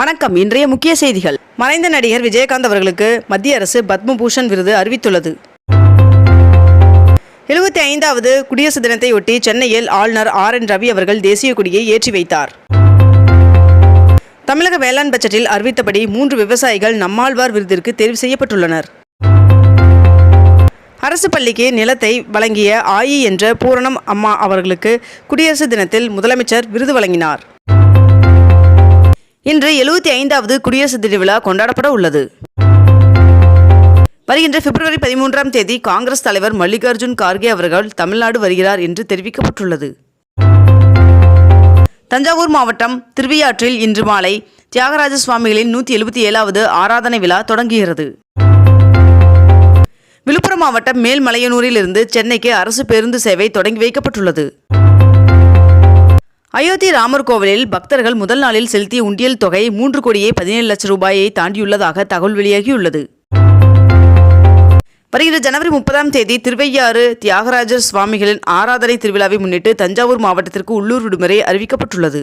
வணக்கம். இன்றைய முக்கிய செய்திகள். மறைந்த நடிகர் விஜயகாந்த் அவர்களுக்கு மத்திய அரசு பத்மபூஷன் விருது அறிவித்துள்ளது. எழுபத்தி ஐந்தாவது குடியரசு தினத்தையொட்டி சென்னையில் ஆளுநர் ஆர் என் ரவி அவர்கள் தேசிய கொடியை ஏற்றி வைத்தார். தமிழக வேளாண் பட்ஜெட்டில் அறிவித்தபடி மூன்று விவசாயிகள் நம்மாழ்வார் விருதிற்கு தேர்வு செய்யப்பட்டுள்ளனர். அரசு பள்ளிக்கு நிலத்தை வழங்கிய ஆயி என்ற பூரணம் அம்மா அவர்களுக்கு குடியரசு தினத்தில் முதலமைச்சர் விருது வழங்கினார். இன்று எழுபத்தி ஐந்தாவது குடியரசு தின விழா கொண்டாடப்பட உள்ளது. வருகின்ற பிப்ரவரி பதிமூன்றாம் தேதி காங்கிரஸ் தலைவர் மல்லிகார்ஜுன் கார்கே அவர்கள் தமிழ்நாடு வருகிறார் என்று தெரிவிக்கப்பட்டுள்ளது. தஞ்சாவூர் மாவட்டம் திருவியாற்றில் இன்று மாலை தியாகராஜ சுவாமிகளின் நூற்றி எழுபத்தி ஏழாவது ஆராதனை விழா தொடங்குகிறது. விழுப்புரம் மாவட்டம் மேல்மலையனூரிலிருந்து சென்னைக்கு அரசு பேருந்து சேவை தொடங்கி வைக்கப்பட்டுள்ளது. அயோத்தி ராமர் கோவிலில் பக்தர்கள் முதல் நாளில் செலுத்திய உண்டியல் தொகை மூன்று கோடியே பதினேழு லட்சம் ரூபாயை தாண்டியுள்ளதாக தகவல் வெளியாகியுள்ளது. வருகிற ஜனவரி முப்பதாம் தேதி திருவையாறு தியாகராஜர் சுவாமிகளின் ஆராதனை திருவிழாவை முன்னிட்டு தஞ்சாவூர் மாவட்டத்திற்கு உள்ளூர் விடுமுறை அறிவிக்கப்பட்டுள்ளது.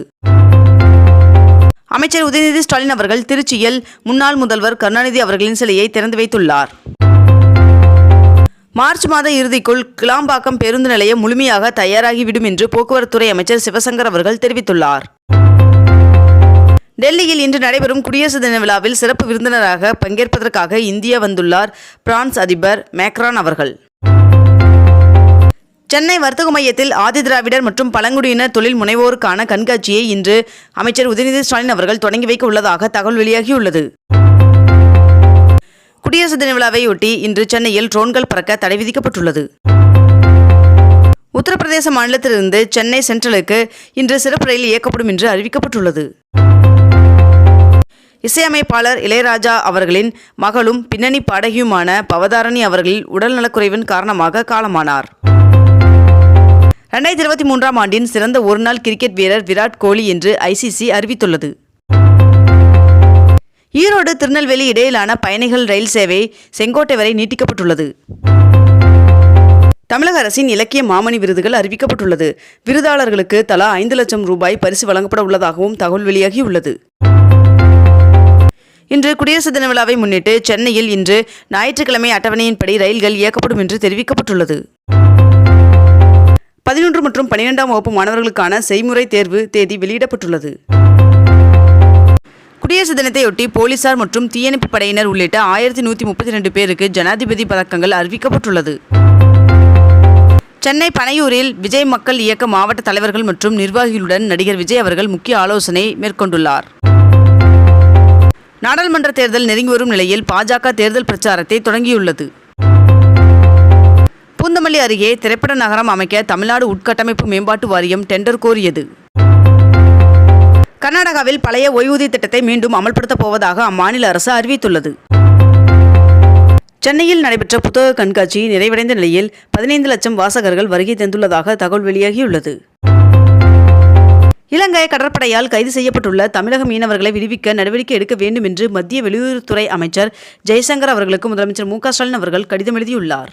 அமைச்சர் உதயநிதி ஸ்டாலின் அவர்கள் திருச்சியில் முன்னாள் முதல்வர் கருணாநிதி அவர்களின் சிலையை திறந்து வைத்துள்ளார். மார்ச் மாத இறுதிக்குள் கிளாம்பாக்கம் பேருந்து நிலையம் முழுமையாக தயாராகிவிடும் என்று போக்குவரத்துறை அமைச்சர் சிவசங்கர் அவர்கள் தெரிவித்துள்ளார். டெல்லியில் இன்று நடைபெறும் குடியரசு தின விழாவில் சிறப்பு விருந்தினராக பங்கேற்பதற்காக இந்தியா வந்துள்ளார் பிரான்ஸ் அதிபர் மேக்ரான் அவர்கள். சென்னை வர்த்தக மையத்தில் ஆதிதிராவிடர் மற்றும் பழங்குடியினர் தொழில் முனைவோருக்கான கண்காட்சியை இன்று அமைச்சர் உதயநிதி ஸ்டாலின் அவர்கள் தொடங்கி வைக்க உள்ளதாக தகவல் வெளியாகியுள்ளது. குடியரசு தின விழாவையொட்டி இன்று சென்னையில் ட்ரோன்கள் பறக்க தடை விதிக்கப்பட்டுள்ளது. உத்தரப்பிரதேச மாநிலத்திலிருந்து சென்னை சென்ட்ரலுக்கு இன்று சிறப்பு ரயில் இயக்கப்படும் என்று அறிவிக்கப்பட்டுள்ளது. இசையமைப்பாளர் இளையராஜா அவர்களின் மகளும் பின்னணி பாடகியுமான பவதாரணி அவர்களின் உடல்நலக்குறைவின் காரணமாக காலமானார். ரெண்டாயிரத்தி இருபத்தி மூன்றாம் ஆண்டின் சிறந்த ஒருநாள் கிரிக்கெட் வீரர் விராட் கோலி என்று ஐசிசி அறிவித்துள்ளது. ஈரோடு திருநெல்வேலி இடையிலான பயணிகள் ரயில் சேவை செங்கோட்டை வரை நீட்டிக்கப்பட்டுள்ளது. தமிழக அரசின் இலக்கிய மாமணி விருதுகள் அறிவிக்கப்பட்டுள்ளது. விருதாளர்களுக்கு தலா ஐந்து லட்சம் ரூபாய் பரிசு வழங்கப்பட உள்ளதாகவும் தகவல் வெளியாகியுள்ளது. இன்று குடியரசு தின விழாவை முன்னிட்டு சென்னையில் இன்று ஞாயிற்றுக்கிழமை அட்டவணையின்படி ரயில்கள் இயக்கப்படும் என்று தெரிவிக்கப்பட்டுள்ளது. பதினொன்று மற்றும் பனிரெண்டாம் வகுப்பு மாணவர்களுக்கான செய்முறை தேர்வு தேதி வெளியிடப்பட்டுள்ளது. குடியரசு தினத்தையொட்டி போலீசார் மற்றும் தீயணைப்பு படையினர் உள்ளிட்ட ஆயிரத்தி நூற்றி முப்பத்தி ரெண்டு பேருக்கு ஜனாதிபதி பதக்கங்கள் அறிவிக்கப்பட்டுள்ளது. சென்னை பனையூரில் விஜய் மக்கள் இயக்க மாவட்ட தலைவர்கள் மற்றும் நிர்வாகிகளுடன் நடிகர் விஜய் அவர்கள் முக்கிய ஆலோசனை மேற்கொண்டுள்ளார். நாடாளுமன்ற தேர்தல் நெருங்கி வரும் நிலையில் பாஜக தேர்தல் பிரச்சாரத்தை தொடங்கியுள்ளது. பூந்தமல்லி அருகே திரைப்பட நகரம் அமைக்க தமிழ்நாடு உட்கட்டமைப்பு மேம்பாட்டு வாரியம் டெண்டர் கோரியது. கர்நாடகாவில் பழைய ஓய்வூதிய திட்டத்தை மீண்டும் அமல்படுத்தப் போவதாக அம்மாநில அரசு அறிவித்துள்ளது. சென்னையில் நடைபெற்ற புத்தக கண்காட்சி நிறைவடைந்த நிலையில் பதினைந்து லட்சம் வாசகர்கள் வருகை தந்துள்ளதாக தகவல் வெளியாகியுள்ளது. இலங்கை கடற்படையால் கைது செய்யப்பட்டுள்ள தமிழக மீனவர்களை விடுவிக்க நடவடிக்கை எடுக்க வேண்டும் என்று மத்திய வெளியுறவுத்துறை அமைச்சர் ஜெய்சங்கர் அவர்களுக்கு முதலமைச்சர் மு ஸ்டாலின் அவர்கள் கடிதம் எழுதியுள்ளார்.